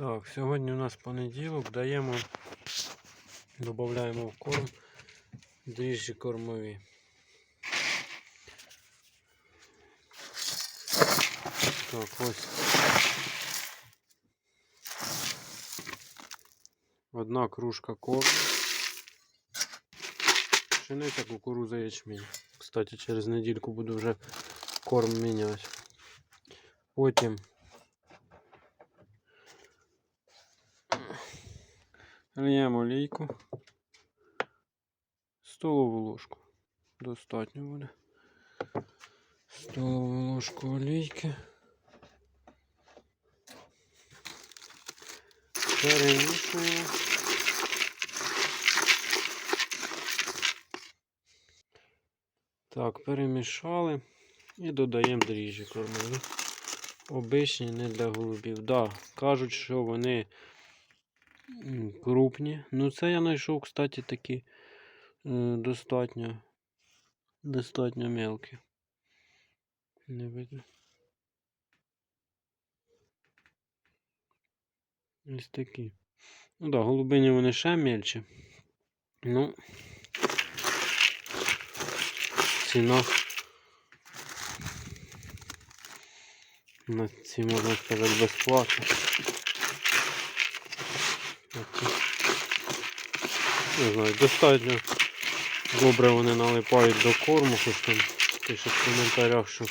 Так, сьогодні у нас понеділок, даємо, додаємо в корм дріжджі кормові. Так, ось. Одна кружка корму. Пшениця, кукуруза, ячмінь. Кстати, через недільку буду вже корм міняти. Потім льємо олійку. Столову ложку. Достатньо буде. Столову ложку олійки. Перемішуємо. Так, перемішали і додаємо дріжджі кормові. Обичні не для голубів. Да, кажуть, що вони крупні. Ну, це я знайшов, кстати, такі е, достатньо, достатньо мелкі. Не видно. Ось такі. Ну да, голубині вони ще мельче. Ну, ціна на ці можна сказати безплатно. Не знаю, достатньо добре вони налипають до корму, хоч там пише в коментарях, що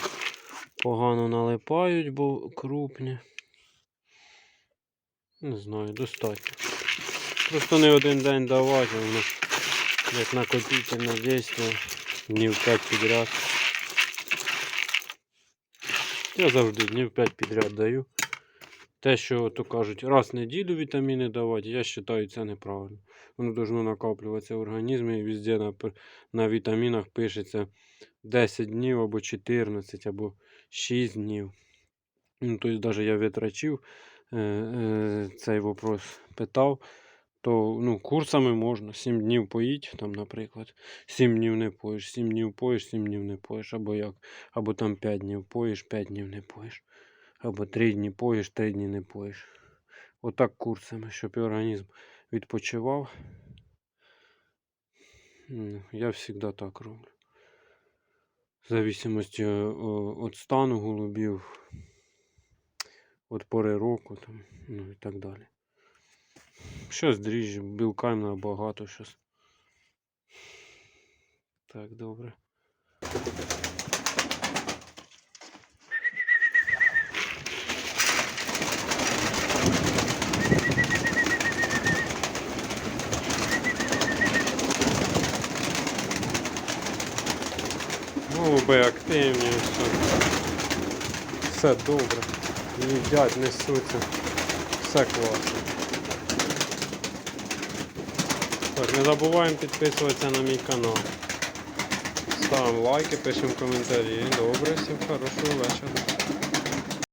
погано налипають, бо крупні. Не знаю, достатньо. Просто не один день давати, воно як накопительне дійство, днів 5 підряд. Я завжди днів 5 підряд даю. Те, що то кажуть, раз в неділю вітаміни давати, я вважаю, це неправильно. Воно должно накоплюватися в організмі і везде на, на вітамінах пишеться 10 днів або 14, або 6 днів. Ну, тобто, навіть я витрачив е, е, цей вопрос, питав, то ну, курсами можна 7 днів поїть, там, наприклад, 7 днів не поїш, 7 днів поїш, 7 днів не поїш, або як, або там 5 днів поїш, 5 днів не поїш, або 3 дні поїш, 3 дні не поїш. Отак курсами, щоб організм відпочивав. Я завжди так роблю. В зависимості від стану голубів, від пори року там, ну і так далі. Щось дріжджі, білка набагато щось. Так, добре. Голуби активні, все. Все добре. Їдять, несуться. Все класно. Так, не забуваємо підписуватися на мій канал. Ставимо лайки, пишемо коментарі. Добре, всім хорошого вечора.